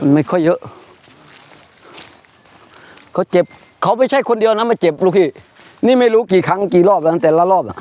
มันไม่ค่อยเยอะ เขาเจ็บ เขาไม่ใช่คนเดียวนะมาเจ็บลูกพี่ นี่ไม่รู้กี่ครั้งกี่รอบแล้วแต่ละรอบอะ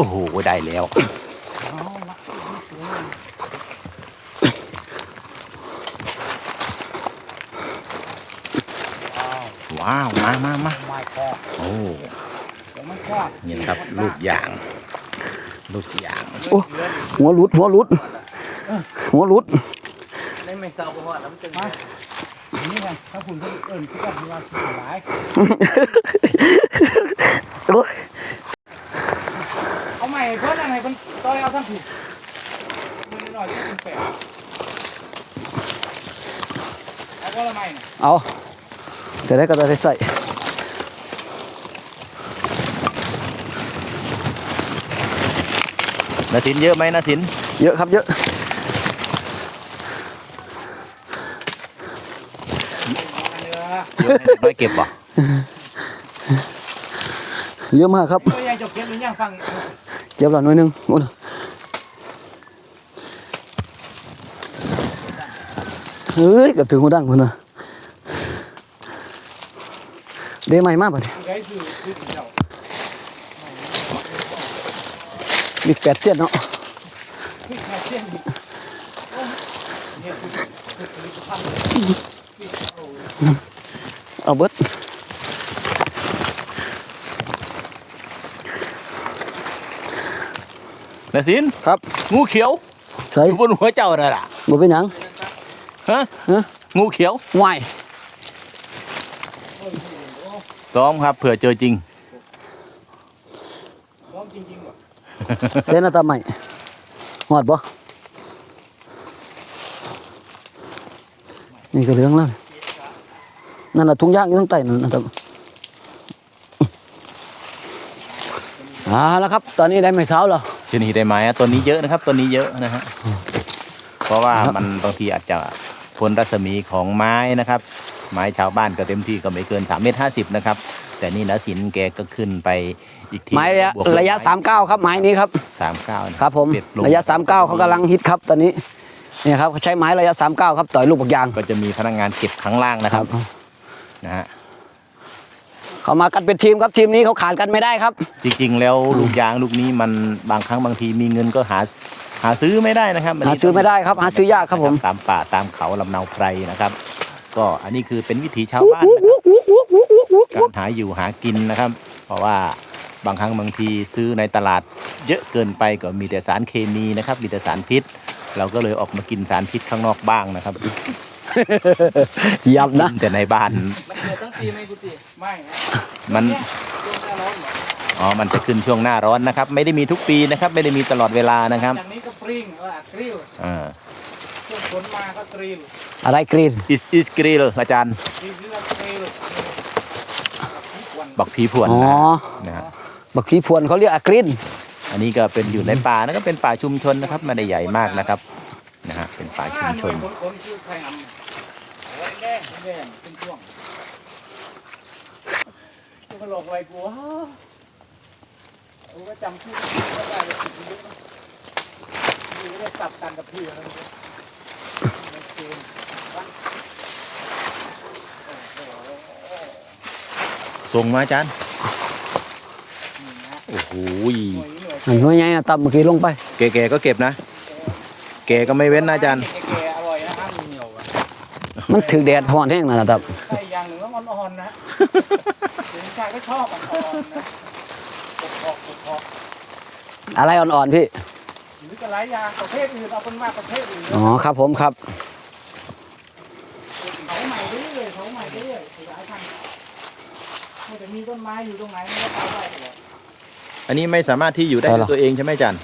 โอ้โหได้แล้ว ว้าว มามามาไม้คอโอ้เดี๋ยวมันคอนี่ครับ ลูกยาง ลูกยางโอ้หัวหลุด หัวหลุด หัวหลุดได้ไม่เศร้าเพราะว่าแล้วมันจะมานี่ไงถ้าคุณเขาเอิ่นเขาก็มีว่าสิหลายโอ้ย เอาใหม่เพิ่นอะไรเพิ่นต้อยเอาทั้งผิดมันหน่อยที่คุณแปะเอาก็ละใหม่เอาแต่ได้ก็จะได้ใส่นาทินเยอะไหมนาทิน เยอะครับเยอะ น้อยเก็บบ่ะเยอะมากครับตัวใหญ่จบเก็บหรือยังฟัง เจ็บแล้วหน่อยนึงโอ้ย เฮ้ยเกับถึงหัวดังคนน่ะได้ไหมมากป่ะเนี่ยได้คือคือเจ้ามีแปดเส้นเนาะคือแค่เส้นดิเนี่ยคือคือผลิตภัณฑ์เอาเบิดนาทินครับ งูเขียวใส่อยู่บนหัวเจ้าน่ะล่ะบ่เป็นหยัง ฮะฮะ งูเขียววายซ้อมครับเผื่อเจอจริงร้องจริงๆว่ะเส้นหน้าตาใหม่หอดบ่นี่ก็เหลืองแล้ว นั่นน่ะถุงยางอยู่ทั้งใต้นั่นนะครับอ่าแล้วครับ ตอนนี้ได้ไม่เช้าแล้ว ชนีได้ไหมอะตัวนี้เยอะนะครับ ตัวนี้เยอะนะฮะเพราะว่าครับมันบางทีอาจจะ พ้นรัศมีของไม้นะครับ ไม้ชาวบ้านก็เต็มที่ก็ไม่เกิน3เมตรห้าสิบนะครับ แต่นี่นะสินแกก็ขึ้นไปอีกทีไม้ระยะบวกลบระยะสามเก้าครับไม้นี้ครับสามเก้านะครับผมเด็ดลงระยะสามเก้าเขากำลังฮิตครับตอนนี้เนี่ยครับเขาใช้ไม้ระยะสามเก้าครับต่อยลูกบักยางก็จะมีพนักงานเก็บข้างล่างนะครับนะฮะเขามากันเป็นทีมครับทีมนี้เขาขาดกันไม่ได้ครับ จริงๆ แล้วลูกยางลูกนี้มันบางครั้งบางทีมีเงินก็หา หาซื้อไม่ได้นะครับนหานี้ซื้อไม่ได้ครับหาซื้อยากครับผมตามป่าตามเขาลำเนาไพรนะครับ ก็อันนี้คือเป็นวิถีชาวบ้านนะครับการหาอยู่หากินนะครับ เพราะว่าบางครั้งบางทีซื้อในตลาดเยอะเกินไปก็มีแต่สารเคมีนะครับ มีแต่สารพิษ เราก็เลยออกมากินสารพิษข้างนอกบ้างนะครับยับนะกินแต่ในบ้านมันเกิดทั้งปีไหมกุฏิไม่นะมันเนี่ยช่วงหน้าร้อนเหรออ๋อมันจะขึ้นช่วงหน้าร้อนนะครับ ไม่ได้มีทุกปีนะครับ ไม่ได้มีตลอดเวลานะครับจา กนี้ก็ปริ้งว่ากริ้วอ่าช่วงฝนมาก็กริ้วอะไรกรีน is is grill อาจารย์ กริ้วเรื่องกริ้ววันบอกผีผวนอ๋อนะฮะบักขีพวนเขาเรียกอะกรีนอันนี้ก็เป็นอยู่ในป่านะครับเป็นป่าชุมชนนะครับไม่ได้ใหญ่มากนะครับนะฮะเป็นป่าชุมชนคนคนคือใครนำโอ้ยแดงแดงเป็นช่วงจะมาหลอกอะไรกูวะกูก็จำชื่อไม่ได้เลยติดยุ คอยู่ได้สับกันกับพี่อะไรเนี่ยในเกมวะโอ้โหส่งมาอาจารย์นี่นะโอ้โหหน่วยนี้หน่วยหน่วยใหญ่นะตับเมื่อกี้ลงไป แก่ๆก็เก็บนะ แก่ก็ไม่เว้นนะอาจารย์ แก่ๆอร่อยนะห้ามเหนียวอะมันถึงแดดห่อนแห้งนะตับใช่อย่างหนึ่งแล้วมันอ่อนๆนะเด็กชายก็ชอบอ่อนๆนะกดคอกกดคอกอะไรอ่อนๆพี่หรือจะหลายอย่างประเภทอื่นเอาเป็นมากประเภทอื่นอ๋อครับผมครับ เขาใหม่เรื่อยๆเขาใหม่เรื่อยๆขยายพันธุ์มันจะมีต้นไม้อยู่ตรงไหนมันก็ตายได้เลยอันนี้ไม่สามารถที่อยู่ได้ใช่ด้หรวอยตัวเองใช่ไหมอาจารย์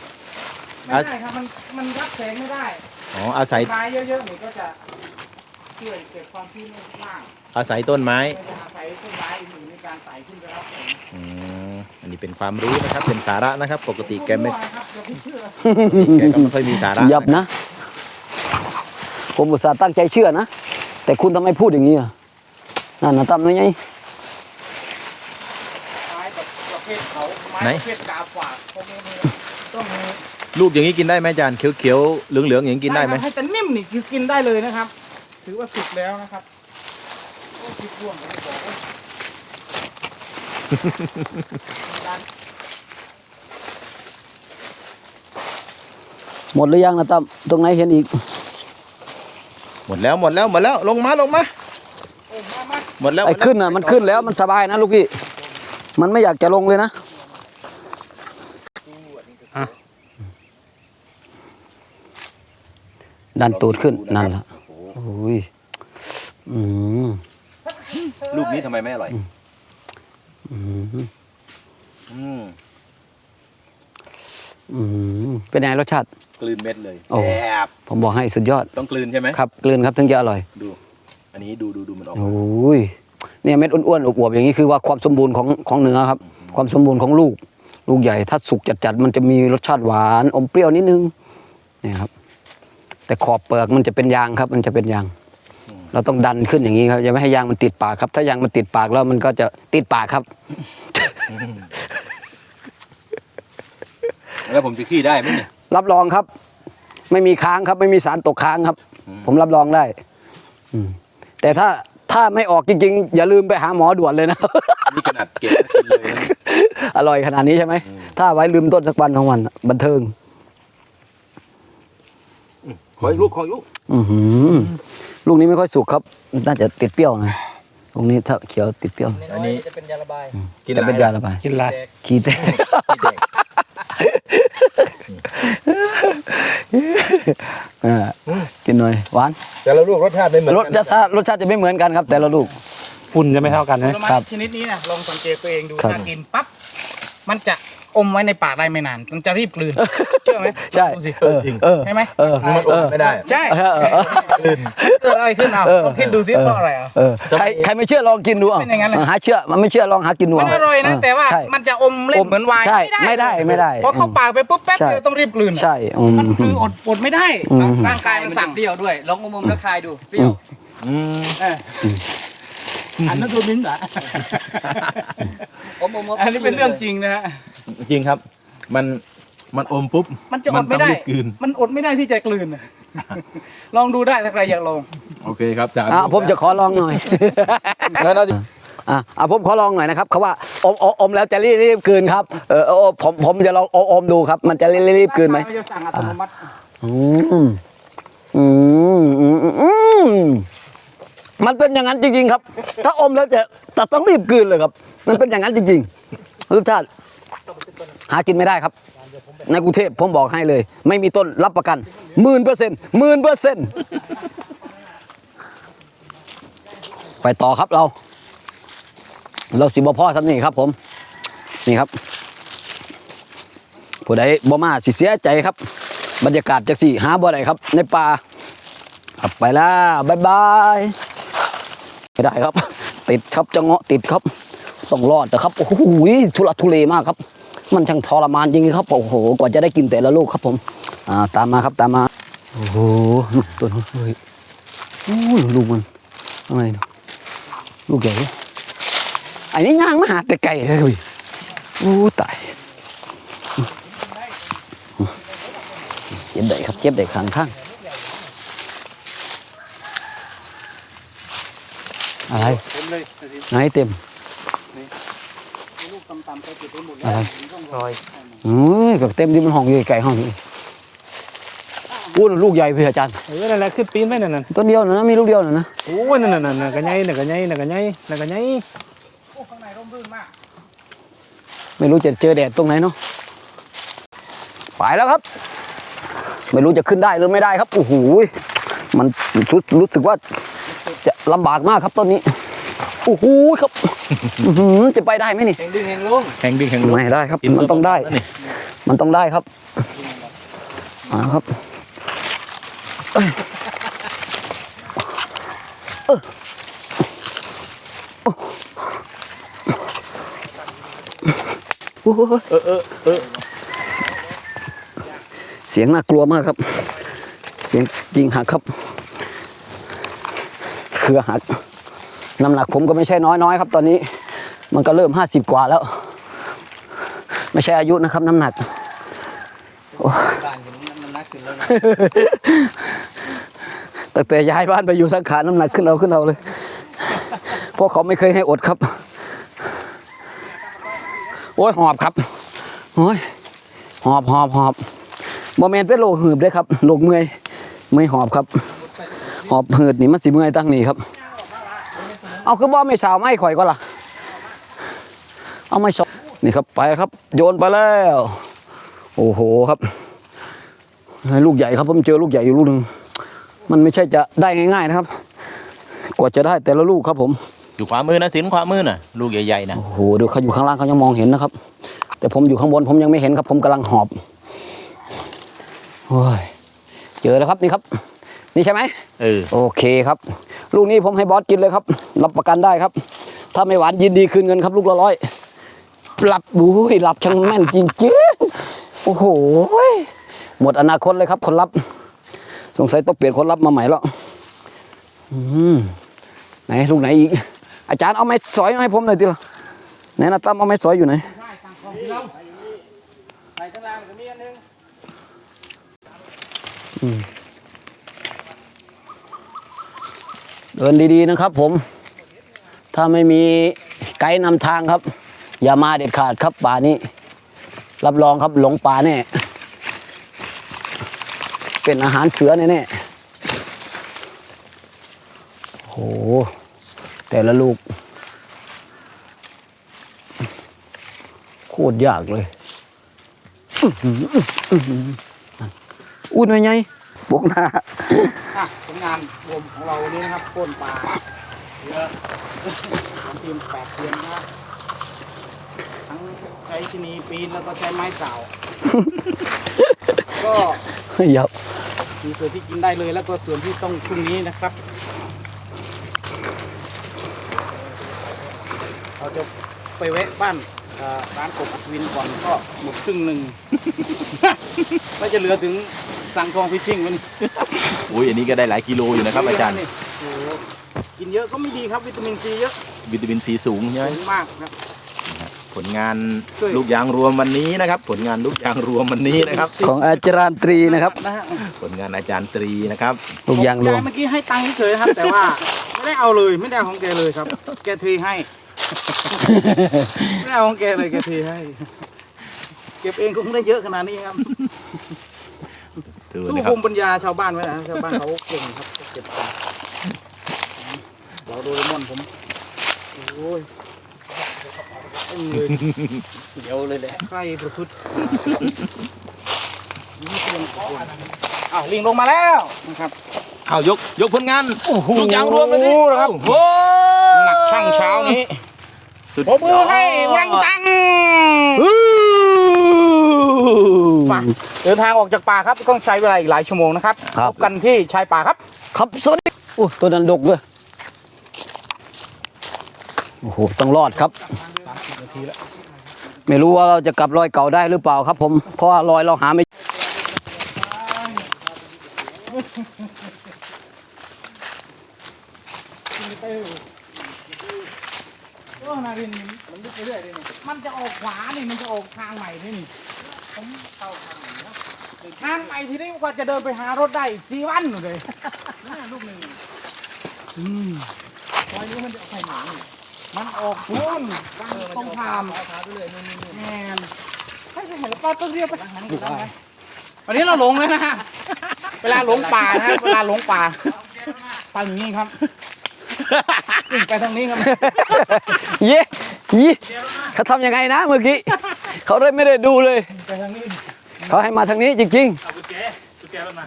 ไม่ได้ครับมันมันรับแสงไม่ได้อ๋ออาศัย ไม้เยอะๆนี่ก็จะ เพื่อเก็บความชื้นมากอาศัยต้นไม้เพื่อจะอาศัยต้นไม้อื่นในการไต่ขึ้นไปรับฝนอืมอันนี้เป็นความรู้นะครับ เป็นสาระนะครับ ปกติแกไม่ครับอย่าเพิ่งเชื่อแกก็ไม่ค่อยมีสาระยับนะ ผมอุตส่าห์ตั้งใจเชื่อนะ แต่คุณทำไมพูดอย่างนี้อะนั่นนะตั้มนี่ไง ไม้แบบประเภทเขาไม้ไหนประเภทกาฝากพวกนี้มีต้องมีลูกอย่างนี้กินได้ไหมอาจารย์เขียวๆเหลืองๆอย่างนี้กินได้ไหม ครับให้แต่นิ่มนี่คือกินได้เลยนะครับ ถือว่าสุกแล้วนะครับโอ้คิดร่วงผมบอกว่าหมดหรือยังนะตั้มตรงไหนเห็นอีก หมดแล้วหมดแล้วหมดแล้วลงมาลงมาเออมามาหมดแล้วไอ้ขึ้นอะมันขึ้นแล้วมันสบายนะลูกพี่ มันไม่อยากจะลงเลยนะ ดันตูดขึ้นนั่นละโอ้ยอืมลูกนี้ทำไมไม่อร่อย อืมอืมอืมเป็นไงรสชาติ กลืนเม็ดเลยโอ้ แซ่บผมบอกให้สุดยอด ต้องกลืนใช่ไหมครับกลืนครับถึงจะอร่อยดู อันนี้ดูดูดูมันออกโอ้ยเนี่ยเม็ดอ้วนๆอวบๆอย่างนี้คือว่าความสมบูรณ์ของของเนื้อครับ ความสมบูรณ์ของลูก ลูกใหญ่ถ้าสุกจัดๆมันจะมีรสชาติหวานอมเปรี้ยวนิดนึงเนี่ยครับ แต่ขอบเปลือกมันจะเป็นยางครับ มันจะเป็นยาง เราต้องดันขึ้นอย่างนี้ครับอย่าไม่ให้ยางมันติดปากครับ ถ้ายางมันติดปากแล้วมันก็จะติดปากครับ แล้วผมจะขี้ได้ไหมเนี่ยรับรองครับ ไม่มีค้างครับ ไม่มีสารตกค้างครับอืมผมรับรองได้อืมแต่ถ้าถ้าไม่ออกจริง ๆ อย่าลืมไปหาหมอด่วนเลยนะ นี่ขนาดเก็บแล้วกินเลยนะอร่อยขนาดนี้ใช่ไหม ถ้าไว้ลืมต้นสักวันของวันอะบันเทิง ขออีกลูกขออีกลูกอือหือลูกนี้ไม่ค่อยสุกครับ น่าจะติดเปรี้ยวหนะตรงนี้ถ้าเขียวติดเปรี้ยวอันนี้จะเป็นยาระบายกินจะเป็นยาระบายกินไรขี้แตกขี้แตกเออกินหน่อยหวานแต่ละลูกรสชาติไม่เหมือนรสกันชาติรสชาติจะไม่เหมือนกันครับ แต่ละลูกฝุ่นจะไม่เท่ากันผนะลไม้ครับชนิดนี้นะลองสังเกตตัวเองดูครับถ้ากินปั๊บมันจะ อมไว้ในปากได้ไม่นาน มันจะรีบกลืนเชื่อไหมใช่ลองดูสิเออเออใช่ไหมเออมันอดไม่ได้ ใช่เออเออเออเกิดอะไรขึ้นเอาเออลองคิดดูสิเพราะอะไรอะเออใครใครไม่เชื่อลองกินดูอะเป็นอย่างนั้นเลยหาเชื่อมันไม่เชื่อลองหากินดูมันอร่อยนะเแต่ว่าใช่มันจะอมเล่นเหมือนไวน์ใช่ไม่ได้ไม่ได้พอเข้าปากไปปุ๊บแป๊บใช่เดียวต้องรีบกลืนใช่อืมมันคืออดอดไม่ได้อืมร่างกายมันสั่งเปรี้ยวด้วยลองอมๆแล้วคายดูเปรี้ยวอืมเอออันนั้นคือมิ้นท์เหรออมๆอันนี้เป็นเรื่องจริงนะฮะ จริงครับ มันมันอมปุ๊บมันจะอดไม่ได้มันต้องรีบกลืนมันอดไม่ได้ที่จะกลืน ลองดูได้ถ้าใครอยากลอง โอเคครับจานอะผมจะขอลองหน่อย งั้นเราจะอะอะผมขอลองหน่อยนะครับเขาว่าอมอมอมแล้วจะรีบรีบกลืนครับเออเออผมผมจะลองอมอมดูครับ มันจะรีบรีบกลืนไหมร่างกายจะสั่งอัตโนมัติอืมอืมอืมอืมมันเป็นอย่างนั้นจริง ๆ ครับ ถ้าอมแล้วจะจะต้องรีบกลืนเลยครับ มันเป็นอย่างนั้นจริงๆรสชาติ หากินไม่ได้ครับ ในกรุงเทพผมบอกให้เลย ไม่มีต้นรับประกันหมื่นเปอร์เซ็นต์หมื่นเปอร์เซ็นต์ไปต่อครับเรา เราสิบพ่อทำนี่ครับผม นี่ครับ ผู้ใดบ่มาสิเสียใจครับ บรรยากาศจากสี่หาบ่ได้ครับ ในป่าครับไปแล้วบายบายไม่ได้ครับ ติดครับจะเงาะติดครับ ต้องรอดนะครับ โอ้โหทุลักทุเลมากครับ มันช่างทรมานจริงๆครับโอ้โหกว่าจะได้กินแต่ละลูกครับผม อ่าตามมาครับตามมา โอ้โหตัวนู้นเฮ้ยโอ้ยลูกมันอะไรเนอะลูกใหญ่เว้ยอันนี้ย่างมาหาแต่ไก่เลยเว้ยโอ้ตายเจ็บได้ครับเจ็บได้ข้างข้างอะไรเต็มเลยไหนเต็มลูกตำๆไปติดไปหมดอะไร รอยอืมกับเต็มที่มันห้องอยู่ไก่ห้องนี้อู้ลูกใหญ่พี่อาจารย์เออนั่นแหละขึ้นปีนไปนั่นน่ะต้นเดียวนะมีลูกเดียวนะนะโอ้ยนั่นน่ะนั่นน่ะกระไงน่ะกระไงน่ะกระไงน่ะกระไงโอ้ข้างในร่มรื่นมากไม่รู้จะเจอแดดตรงไหนเนาะไปแล้วครับ ไม่รู้จะขึ้นได้หรือไม่ได้ครับโอ้โหมันรู้รู้สึกว่าจะลำบากมากครับต้นนี้ โอ้โหครับอื้อหือจะไปได้ไหมนี่ แห่งดึงแห่งลุงแข่งดิ้งแข่งลุกไม่ได้ครับกินมันต้องได้แล้วนี่มันต้องได้ครับมาครับเอ้ยโอ้โหเออเออเออเสียงน่ากลัวมากครับ เสียงกิ่งหักครับ เครือหัก น้ำหนักผมก็ไม่ใช่น้อยๆครับ ตอนนี้มันก็เริ่มห้าสิบกว่าแล้ว ไม่ใช่อายุนะครับ น้ำหนักแตั้งแต่ย้ายบ้านไปอยู่สังขารน้ำหนักขึ้นเอาขึ้นเอาเลยเพราะเขาไม่เคยให้อดครับ โอ้ยหอบครับโอ้ยหอบหอบหอบโมเมนเป็นโรคหืบเลยครับโรคเมื่อยเมื่อยหอบครับ หอบหืดนี่มันสิเมื่อยตั้งนี่ครับ เอาคือบ่ไม่สาวไม่ข่อยก็ล่ะ เอาไม่สาวนี่ครับไปครับ โยนไปแล้ว โอ้โหครับลูกใหญ่ครับผมเจอลูกใหญ่อยู่ลูกหนึ่งมันไม่ใช่จะได้ง่ายๆนะครับ กว่าจะได้แต่ละลูกครับผม อยู่ขวามือนะสินขวามือน่ะ ลูกใหญ่ๆนะโอ้โหดูเขาอยู่ข้างล่างเขายังมองเห็นนะครับ แต่ผมอยู่ข้างบนผมยังไม่เห็นครับ ผมกำลังหอบโอ้ยเจอแล้วครับนี่ครับ นี่ใช่ไหมเออโอเคครับ ลูกนี้ผมให้บอสกินเลยครับรับประกันได้ครับ ถ้าไม่หวานยินดีคืนเงินครับ ลูกละร้อยหลับบุ้ยหลับช่างแม่นจริงๆโอ้โหหมดอนาคตเลยครับ คนรับ สงสัยต้องเปลี่ยนคนรับมาใหม่แล้วอืมไหนลูกไหนอีก อาจารย์เอาไม้สอยมาให้ผมหน่อยดิล่ะไหนนะตั้มเอาไม้สอยอยู่ไหนใส่ข้างล่างก็มีอันหนึง เดินดีๆนะครับ ผม ถ้าไม่มีไกด์นำทางครับ อย่ามาเด็ดขาดครับป่านี้ รับรองครับหลงป่าแน่เป็นอาหารเสือแน่ๆโอ้โหแต่ละลูกโคตรยากเลยอุ่นไว้ไงบกหน้า อะผลงานรวมของเราวันนี้นะครับก้นปลาเยอะทำทีมแปดเทียนนะครับทั้งใช้ที่นีปีนแล้วก็ใช้ไม้เก่า ก็ยับมีส่วนที่กินได้เลยแล้วก็ส่วนที่ต้องพรุ่งนี้นะครับ เราจะไปแวะบ้านเอ่อร้านกบอัศวินก่อนก็หมดครึ่งหนึ่ง ก็จะเหลือถึง สั่งทองฟิชชิ่งวันนี้อุ้ยอันนี้ก็ได้หลายกิโลอยู่นะครับอาจารย์ โอ้โหกินเยอะก็ไม่ดีครับวิตามินซีเยอะวิตามินซีสูงใช่ไหมสูงมากครับ ผลงานช่วย ลูกยางรวมวันนี้นะครับ ผลงานลูกยางรวมวันนี้นะครับ ของอาจารย์ตรีนะครับนะฮะผลงานอาจารย์ตรีนะครับ ลูกยางรวมยเมื่อกี้ให้ตังค์เฉยๆครับ แต่ว่าไม่ได้เอาเลยไม่ได้เอาของแกเลยครับ แกเทให้ ไม่ได้เอาของแกเลยแกเทให้ เก็บเองคงได้เยอะขนาดนี้ครับ ดูสู้นะครัภูบมิปัญญาชาวบ้านไว้นะชาวบ้านเขาเก่งครับเก็บกันเราโดเรมอนผมโอ้ยเต็มเลยเดี๋ยวเลยแหละใครประพฤตินี่เป็นคนอ้าวลิงลงมาแล้วนะครับ เอายกยกผลงานลูกยางรวมเลยนี่ครับ โอ้โหหนักช่างเช้านี้สุดผมมือให้อุรังอุตัง ป่าเดินทางออกจากป่าครับต้องใช้เวลาอีกหลายชั่วโมงนะครับครับพบกันที่ชายป่าครับ ครับสวัสดีโอ้ตัวนั้นดกเลยโอ้โหต้องรอดครับ ไม่รู้ว่าเราจะกลับรอยเก่าได้หรือเปล่าครับ ผมเพราะว่ารอยเราหาไม่ก็นารินมันลึกไปเรื่อยเลยมันจะออกขวานี่มันจะออกทางใหม่นี่นี่ ผมเข้าทางไหนนะทางใหม่ทีนี้กว่าจะเดินไปหารถได้อีกสี่วันอยู่เลยนี่ลูกหนึ่งอืมซอยนี้มันจะออกไปไหนมันออกพุ่นตรงทามแมนให้ไปเห็นป้าต้นเรียบไปวันนี้เราหลงเลยนะฮะเวลาหลงป่านะฮะเวลาหลงป่าไปอย่างนี้ครับไปทางนี้ครับ เย้ยี่เขาทำยังไงนะเมื่อกี้ เขาเลยไม่ได้ดูเลย ไปทางนี้เขาให้มาทางนี้จริงเอากุญแจกุญแจรถมา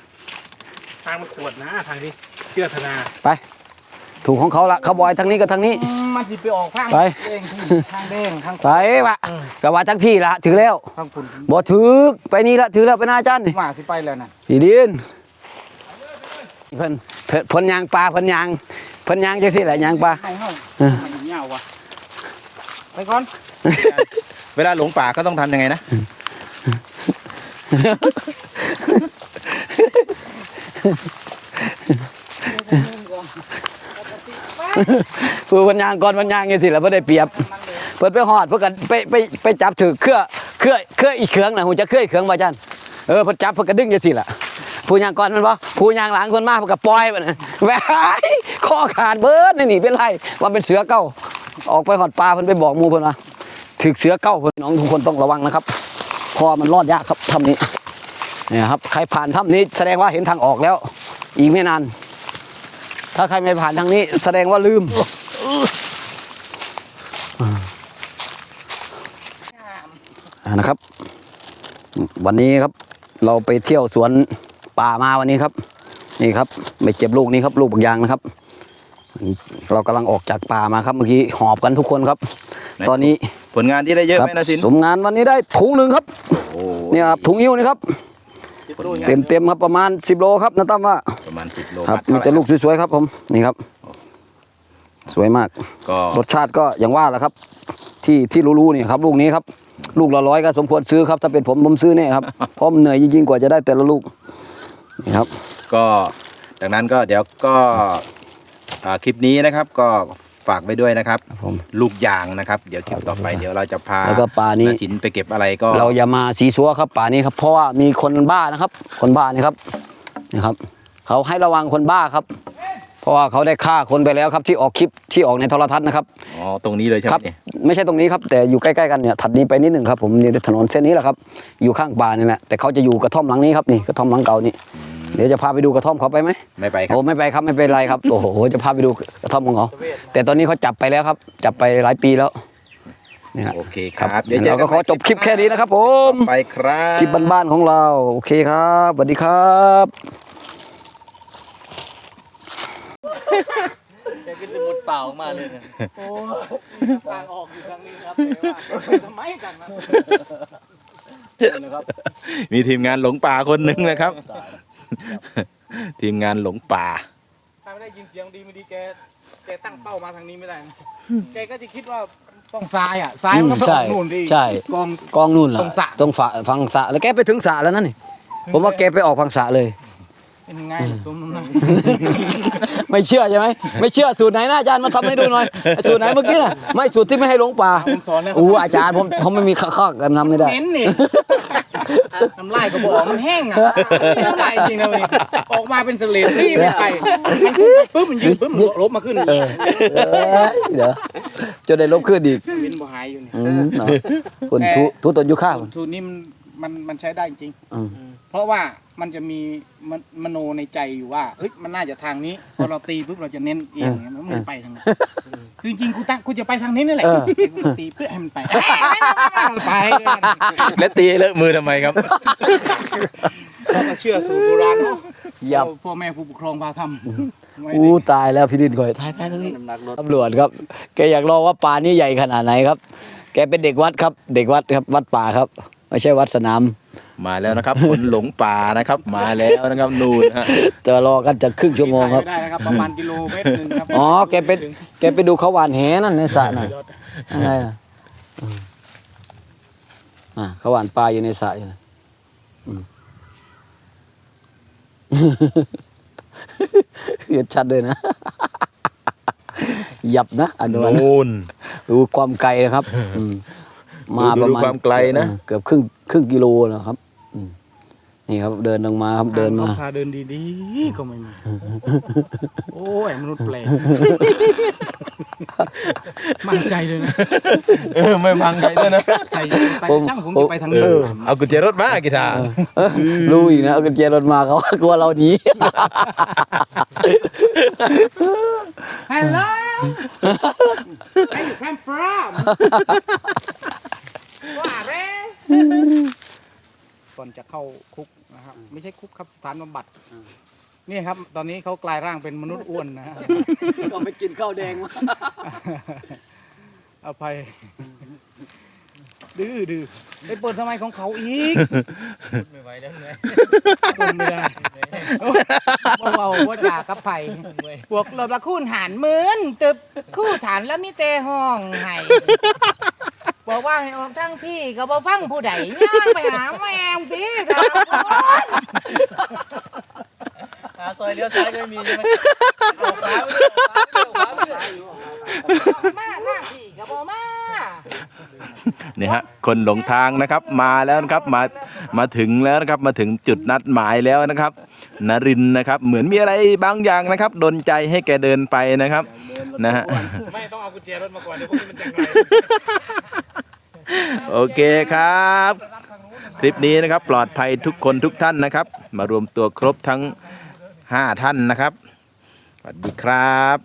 ทางมันขวดนะทางที่เชื่อธนาๆ ไปถูกของเขาละเขาบอยทางนี้กับทางนี้อืมมันสิไปออกข้างไปเด้งทางเด้งทางไปวะก็ว่าทั้งพี่ละถือแล้วทางคุณบ่ถือไปนี่ละถือแล้วไปหน้าอาจารย์นี่ มาสิไปแล้วนะพี่ดินเพิ่นเพิ่นผลยางปลาผลยางเพิ่นย่างจังซี่แหละย่างปลา ให้เฮาเออ มันเหี่ยววะไปก่อน เวลาหลงป่าก็ต้องทำยังไงนะคือเพิ่นยางก่อนเพิ่นยางจังซี่และเพิ่ได้เปรียบเพิ่นไปฮอดเพิ่นก็ไปไปไปจับถือเครือเครือเครืออีกเครื่องน่ะหูจะเครืออีกเครื่องบ่จันเออเพิ่นจับเพิ่นก็ดึงจังซี่ล่ะผู้ยางก่อนมันบ่ผู้ยางหลังคนมาเพิ่นก็ปล่อยมันน่ะแหวายคอขาดเบิดนี่นี่เป็นไรว่าเป็นเสือเก้าออกไปหอดปลาเพิ่นไปบอกมูเพิ่นว่า ถึกเสือเก้าพิ่นน้องทุกคนต้องระวังนะครับพอมันรอดยากครับถ้ำนี้เนี่ยครับใครผ่านถ้ำนี้แสดงว่าเห็นทางออกแล้ว อีกไม่นาน ถ้าใครไม่ผ่านทางนี้ แสดงว่าลืมนะครับ วันนี้ครับเราไปเที่ยวสวนป่ามาวันนี้ครับ นี่ครับไปเก็บลูกนี้ครับ ลูกบางยางนะครับ เรากำลังออกจากป่ามาครับเมื่อกี้หอบกันทุกคนครับไหนตอนนี้ผลงานที่ได้เยอะครัไหมนะสินสมงานวันนี้ได้ถุงหนึ่งครับโอ้เนี่ยครับถุงยิ้วนี่ครับผลงานเต็มเต็มๆครับประมาณ 10 โลครับนะตั้มว่าประมาณสิบโลครับมัดมีเท่าไหแต่ร่ลูกสวยๆครับผมนี่ครับ สวยมากก็รสชาติก็อย่างว่าแหละครับ ที่ที่รู้ๆนี่ครับ ลูกนี้ครับ ลูกละร้อยก็สมควรซื้อครับ ถ้าเป็นผมผมซื้อเนี่ยครับเพราะมันเหนื่อยจริงๆกว่าจะได้แต่ละลูกนี่ครับ ก็ดังนั้นก็เดี๋ยวก็อ่า คลิปนี้นะครับก็ฝากไว้ด้วยนะครับผมลูกยางนะครับ เดี๋ยวคลิปต่อไปเดี๋ยวเราจะพาแล้วก็ปลานี้สินไปเก็บอะไรก็ เราอย่ามาสีสัวครับป่านี้ครับเพราะว่ามีคนบ้านะครับ คนบ้านี่ครับนะครับเขาให้ระวังคนบ้าครับ เพราะว่าเขาได้ฆ่าคนไปแล้วครับ ที่ออกคลิปที่ออกในโทรทัศน์นะครับอ๋อตรงนี้เลยใช่ไหคมรับเนี่ยไม่ใช่ตรงนี้ครับแต่อยู่ใกล้ๆกันเนี่ยถัดนี้ไปนิดหนึ่งครับผมนี่ถนนเส้นนี้แหละครับอยู่ข้างป่านี่แหละแต่เขาจะอยู่กระท่อมหลังนี้ครับนี่กระท่อมหลังเก่านี่ เดี๋ยวจะพาไปดูกระท่อมเขาไปไหมไม่ไปครัโอ้บไม่ไปครับไม่เป็นไรครับ โอ้โหจะพาไปดูกระท่อมของเขาแต่ตอนนี้เขาจับไปแล้วครับ จับไปหลายปีแล้วนี่แหละโอเคคครัรับบเดี๋ยวเจเราอก็นขอจบคลิปแค่นี้นะครับ ผมต่อไปครับคลิปบ้านๆของเราโอเคครับสวัสดีครับแกก็จะมุดเปล่าออกมาเลยเนี่ยทางออกอยู่ทางนี้ครับแต่ว่าทำไมกันนะมีทีมงานหลงป่าคนหนึ่งนะครับ ทีมงานหลงป่า ถ้าไม่ได้ยินเสียงดีไม่ดีแกแกตั้งเป้ามาทางนี้ไม่ได้นะแกก็จะคิดว่าต้องซ้ายอะซ้ายมันก็ไปอใช่อกนู่นดิใช่ กอง กองนู่นล่ะตรงสระตรงฝาฟังสระแล้วแกไปถึงสระแล้วนั่นนี่ผมว่าแกไปออกฟังสระเลย เป็นไงสมน้ำหน้าไม่เชื่อใช่ไหมไม่เชื่อสูตรไหนนะอาจารย์มาทำให้ดูหน่อยไอ้สูตรไหนเมื่อกี้น่ะไม่สูตรที่ไม่ให้หลงป่าผมสอนแล้วอู้อาจารย์ผมผมไม่มีข้อกันทำไม่ได้ เหม็นนี่ น้ำลายก็บอกมันแห้งอะน้ำลายจริงนะนี่ออกมาเป็นเสลดนี่ไม่ไปมันขึ้นไปปุ๊บมันยืนปุ๊บมันลบมาขึ้นเออเอ้ยเดี๋ยวจะได้ลบขึ้นอีกเป็นบ่หายอยู่นี่อืมเนาะคุณทุทุตนยุข้าว สูตรนี้มันมันมันใช้ได้จริง อืม เพราะว่ามันจะมีมนมโนในใจอยู่ว่าเฮ้ยมันน่าจะทางนี้พอเราตีปุ๊บเราจะเน้นเองมันไม่ไปทางนั้นคือ จริงๆกูตั้งกูจะไปทางนี้นี่แหละกูตีเพื่อให้มันไปมันไปและตีเลอะมือทำไมครับ เราก็เชื่อสูตรโบราณเนาะยับพ่อแม่ผู้ปกครองพาทำไม่ได้อู้ตายแล้วพี่ดินก่อยท้ายท้ายตรงนี้น้ำหนักลดตำรวจครับ แกอยากลองว่าป่านี้ใหญ่ขนาดไหนครับ แกเป็นเด็กวัดครับ เด็กวัดครับวัดป่าครับ ไม่ใช่วัดสนาม มาแล้วนะครับ คนหลงป่านะครับ มาแล้วนะครับนู่นฮะจะรอกันจะครึ่งชั่วโมงครับ ไม่ได้นะครับ ประมาณกิโลเมตรหนึงครับอ๋อ แกไปแกไปดูเขาหวานแหนั่นในสระน่ะอะไรน่ะอืมอ่าเขาหวานปลาอยู่ในสระอยู่นะอืม เห็นชัดด้วยนะ หยับนะอันนั้น นู่นดูความไกลนะครับ อืมมาประมาณดูความไกลนะ เออเกือบครึ่งครึ่งกิโลนะครับอืม นี่ครับเดินลงมาครับเดินมาพาเดินดีๆก็ไม่มาโอ้ยมนุษย์แปลกมั่นใจเลยนะเออไม่พังใครด้วยนะไปไปช่างผมจะไปทางเอนี้อเอากุญแจรถมากีตาร์รู้อีกนะเอากุญแจรถมาเขากลัวเราหนีฮัลโหล Where you come from ว่าเรส ก่อนจะเข้าคุกนะครับ ไม่ใช่คุกครับสถานบำบัดนี่ครับ ตอนนี้เขากลายร่างเป็นมนุษย์อ้วนนะฮะก็ไปกินข้าวแดงมาอภัย ดื้อดื้อไปเปิดทำไมของเขาอีกไม่ไหวแล้วไงผมไม่ได้ว่าเบาว่าจ่ากับไผ่พวกเราละคู่หานเหมือนตึบคู่ฐานแล้วมีแต่ห้องไห้ บอกว่าให้ออกทั้งที่ก็บ่ฟังผู้ใดย่างไปหาแมวพี่ครับหาซอยเลี้ยวซ้ายก็ไม่มีใช่ไหมเอาขวาไปด้วยเอาขวาได้วยเอาขวาได้มาทางที่ก็บ่มานี่ฮะคนหลงทางนะครับมาแล้วนะครับมามาถึงแล้วนะครับมาถึงจุดนัดหมายแล้วนะครับนรินนะครับ เหมือนมีอะไรบางอย่างนะครับดนใจให้แกเดินไปนะครับนะฮะไม่ต้องเอากุญแจรถมาก่อนเดี๋ยวพวกนี้มันจะไง โอเคครับ คลิปนี้นะครับปลอดภัยทุกคนทุกท่านนะครับ มารวมตัวครบทั้ง 5 ท่านนะครับ สวัสดีครับ